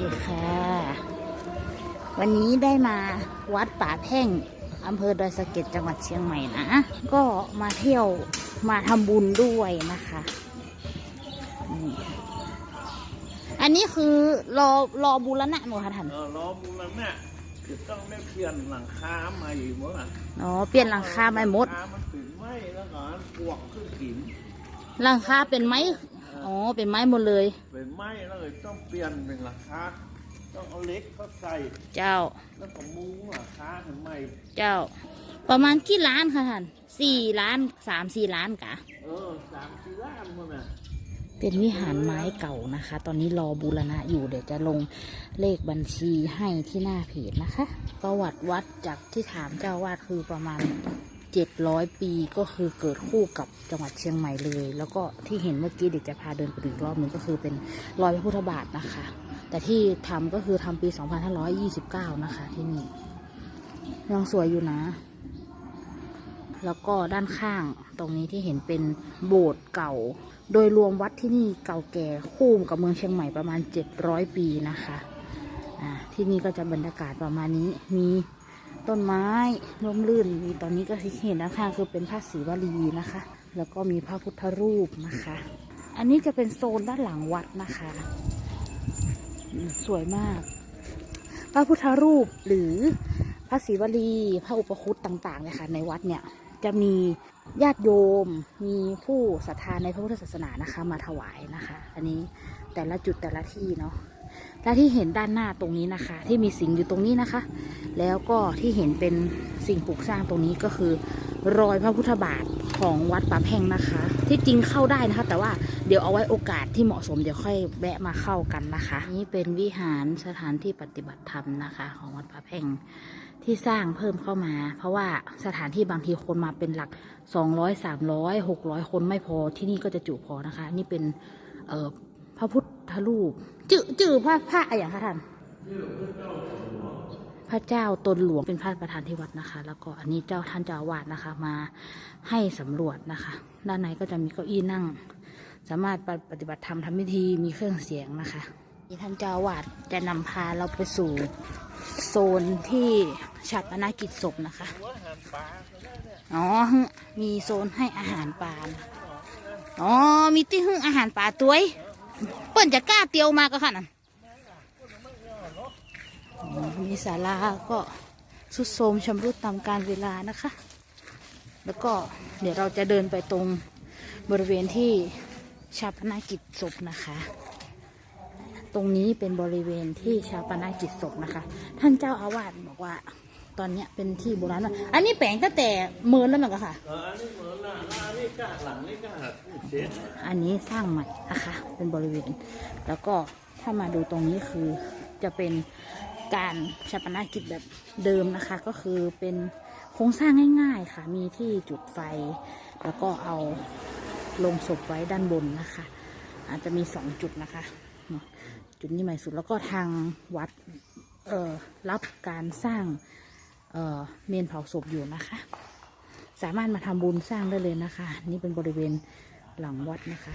ดีค่ะ วันนี้ได้มาวัดป่าแพ่งอำเภอดอยสะเก็ดจังหวัดเชียงใหม่นะ ก็มาเที่ยวมาทำบุญด้วยนะคะนี่อันนี้คือรอรอบูรณะหนูค่ะท่านเออล้อมูลน่ะคือต้องได้เปลี่ยนหลังคาใหม่หมดอะอ๋อเปลี่ยนหลังคาใหม่หมดหลังคามันถึงไหมแล้วก็ปวกขึ้นหินหลังคาเป็นไม้ อ๋อ เป็นไม้หมดเลย เป็นไหมแล้วเลยต้องเปลี่ยนเป็นหลังคาต้องเอาเหล็กเขาใส่เจ้า แล้วก็มุ้งหลังคาถึงใหม่เจ้า ประมาณกี่ล้านคะท่านสี่ล้านสามสี่ล้านกะเออสามสี่ล้านหมดอะเป็นวิหารไม้เก่านะคะ ตอนนี้รอบูรณะอยู่ เดี๋ยวจะลงเลขบัญชีให้ที่หน้าเพจนะคะ ประวัติวัดจากที่ถามเจ้าวาดคือประมาณ 700 ปีก็คือเกิดคู่กับจังหวัดเชียงใหม่เลย แล้วก็ที่เห็นเมื่อกี้เด็กจะพาเดินไปอีกรอบหนึงก็คือเป็นรอยพระพุทธบาทนะคะ แต่ที่ทำก็คือทำปี 2529 นะคะ ที่นี่ยังสวยอยู่นะ แล้วก็ด้านข้างตรงนี้ที่เห็นเป็นโบสถ์เก่า โดยรวมวัดที่นี่เก่าแก่คู่กับเมืองเชียงใหม่ประมาณ 700 ปีนะคะที่นี่ก็จะบรรยากาศประมาณนี้มี ต้นไม้ร่มรื่นมีตอนนี้ก็ที่เห็นนข้างคือเป็นพระศรีวลีนะคะ แล้วก็มีพระพุทธรูปนะคะ อันนี้จะเป็นโซนด้านหลังวัดนะคะ สวยมาก พระพุทธรูปหรือพระศรีวลี พระอุปคุตต่างๆเนี่ยค่ะในวัดเนี่ยจะมีญาติโยม มีผู้ศรัทธาในพระพุทธศาสนานะคะ มาถวายนะคะ อันนี้แต่ละจุดแต่ละที่เนาะ และที่เห็นด้านหน้าตรงนี้นะคะ ที่มีสิงอยู่ตรงนี้นะคะ แล้วก็ที่เห็นเป็นสิ่งปลูกสร้างตรงนี้ก็คือ รอยพระพุทธบาทของวัดป่าแพงนะคะ ที่จริงเข้าได้นะคะ แต่ว่าเดี๋ยวเอาไว้โอกาสที่เหมาะสมเดี๋ยวค่อยแวะมาเข้ากันนะคะ นี่เป็นวิหารสถานที่ปฏิบัติธรรมนะคะ ของวัดป่าแพงที่สร้างเพิ่มเข้ามา เพราะว่าสถานที่บางทีคนมาเป็นหลัก 200 300 600 คนไม่พอที่นี่ก็จะจุพอนะคะ นี่เป็นเอ่อ พระพุทธรูป จื่อจื่อพระพระอะไรอย่างคะท่านพระเจ้าตนหลวงเป็นพระประธานที่วัดนะคะ แล้วก็อันนี้เจ้าท่านเจ้าอาวาสนะคะ มาให้สำรวจนะคะ ด้านในก็จะมีเก้าอี้นั่ง สามารถปฏิบัติธรรมทำพิธีมีเครื่องเสียงนะคะที่ท่านเจ้าวาสจะนำพาเราไปสู่โซนที่ชาปนกิจศพนะคะ อ๋อ มีโซนให้อาหารปลา อ๋อ มีที่หึ่งอาหารปลาตัว เปิ้นจะกล้าเตียวมาก็ค่ะนั่นมีศาลาก็สุดโทรมชำรุดตามการเวลานะคะ แล้วก็เดี๋ยวเราจะเดินไปตรงบริเวณที่ชาปนกิจศพนะคะ ตรงนี้เป็นบริเวณที่ชาปนกิจศพนะคะ ท่านเจ้าอาวาสบอกว่า ตอนเนี้ยเป็นที่โบราณว่าอันนี้แปลงตั้งแต่เมินแล้วมั้งก็ค่ะ เอออันนี้เหมือนละอันนี้ก้าหลังนี่ก้าเช็ดอันนี้สร้างใหม่นะคะเป็นบริเวณ แล้วก็ถ้ามาดูตรงนี้คือจะเป็นการชาปนกิจแบบเดิมนะคะ ก็คือเป็นโครงสร้างง่าย ๆ ค่ะ มีที่จุดไฟ แล้วก็เอาลงศพไว้ด้านบนนะคะ อาจจะมีสองจุดนะคะเนาะจุดนี้ใหม่สุดแล้วก็ทางวัดเอ่อรับการสร้างเอ่อ เมนเผาศพอยู่นะคะ สามารถมาทำบุญสร้างได้เลยนะคะ นี่เป็นบริเวณหลังวัดนะคะ